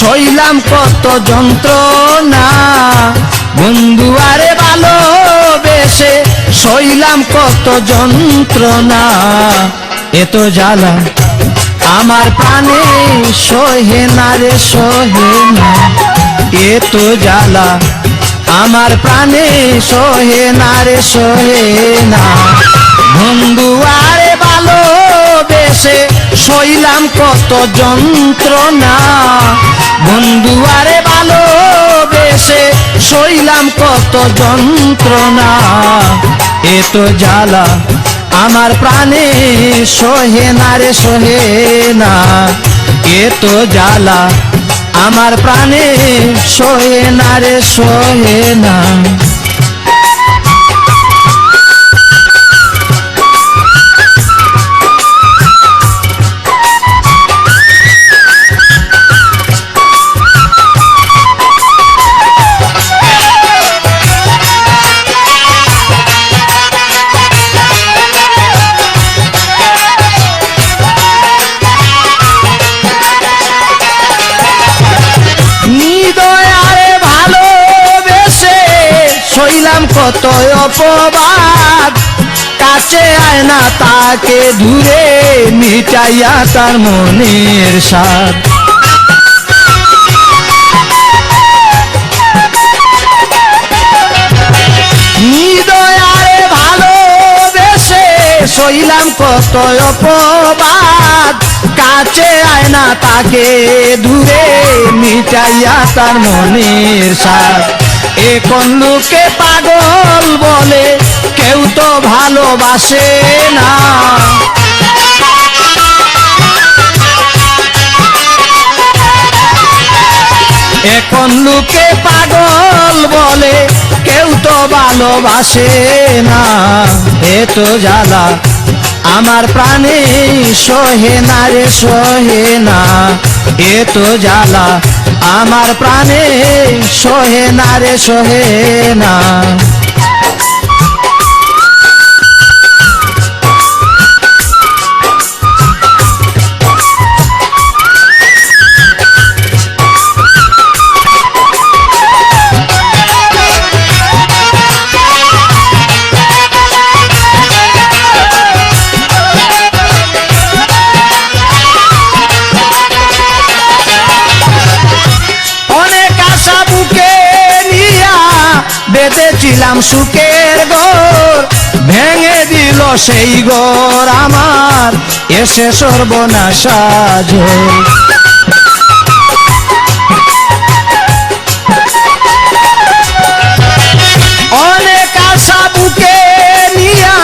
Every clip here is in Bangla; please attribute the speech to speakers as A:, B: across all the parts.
A: সইলাম কত যন্ত্রণা। বন্ধু, আরে ভালোবেসে সইলাম কত যন্ত্রণা। এত জ্বালা, আমার প্রাণে সহে না রে, সহে না। এত জ্বালা, আমার প্রাণে সহে না রে, সহে না। বন্ধু, আরে ভালোবেসে সইলাম কত যন্ত্রণা। বন্ধু, আরে ভালোবেসে সইলাম কত যন্ত্রণা। এত জ্বালা, আমার প্রাণে সহে না রে, সহে না। এত জ্বালা, আমার প্রাণে সহে না রে, সহে না। কত অপবাদ? কাছে আয় না তাকে দূরে মিটাইয়া তার মনের সাথ নিদয়ারে ভালোবেসে সইলাম কত অপবাদ। কাছে আয় না তাকে দূরে মিটাইয়া তার মনের সাথ এখন লোকে পাগল বলে, কেউ তো ভালোবাসে না। এখন লোকে পাগল বলে, কেউ তো ভালোবাসে না। এত জ্বালা আমার প্রাণে সহে না রে, সহে না। এত জ্বালা। আমার প্রাণে সহে না রে, সহে না। বেঁধেছিলাম সুখের ঘর, ভেঙে দিল সেই ঘর আমার, এসে সর্বনাশা অনেক আশা বুকে নিয়া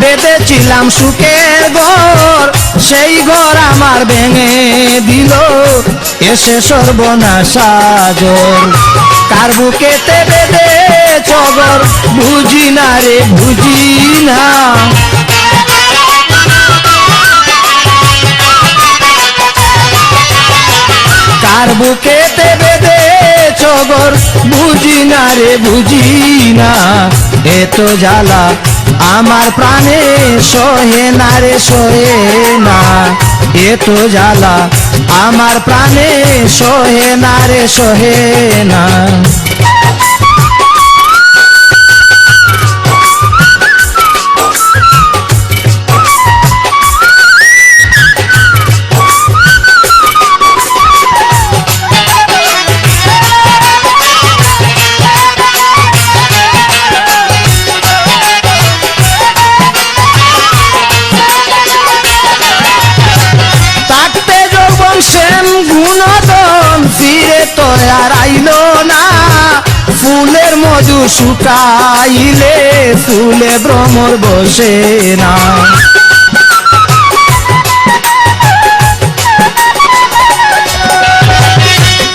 A: বেঁধেছিলাম সুখের ঘর, সেই ঘর আমার ভেঙে দিল, এসে সর্বনাশা কার বুকেতে বেঁধে চগর বুঝি না রে, বুঝি না। কার বুকেতে বেঁধে চগর বুঝি না রে, বুঝি না। এত জ্বালা আমার প্রাণে সহে না রে, সহে না। এত জ্বালা আমার প্রাণে সহে না রে, সহে না। ফিরে তো আর না। ফুলের মধু শুকাইলে ফুলে ভ্রমর বসে না।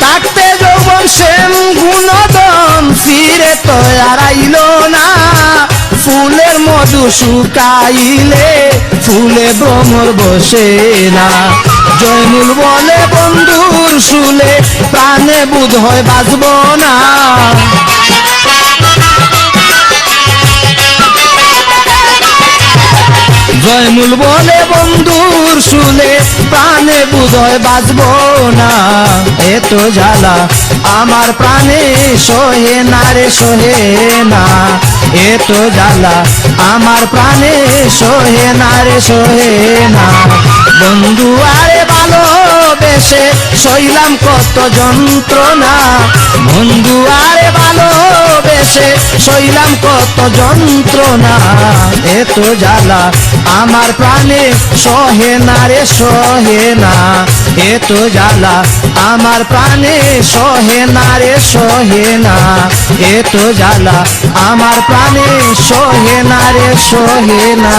A: থাকতে যৌবন সেন গুণদন, ফিরে তো আর না। ফুলের মধু শুকাইলে ফুলে ভ্রমর বসে না। জয়নুল বলে শুলে প্রাণে বুধ হয় বাঁচব না। জয়মুল বলে বন্ধুর শুলে প্রাণে বুধয় বাজব না। এত জ্বালা, আমার প্রাণে সহে না রে, সহে না। এত জ্বালা, আমার প্রাণে সহে না রে, সহে না। বন্ধু আরে ভালোবেসে সইলাম কত যন্ত্রণা। বন্ধু, আরে ভালোবেসে সইলাম কত যন্ত্রণা। এত জ্বালা আমার প্রাণে সহে না রে, সহে না। এত জ্বালা আমার প্রাণে সহে না রে, সহে না। এত জ্বালা আমার প্রাণে সহে না রে, সহে না।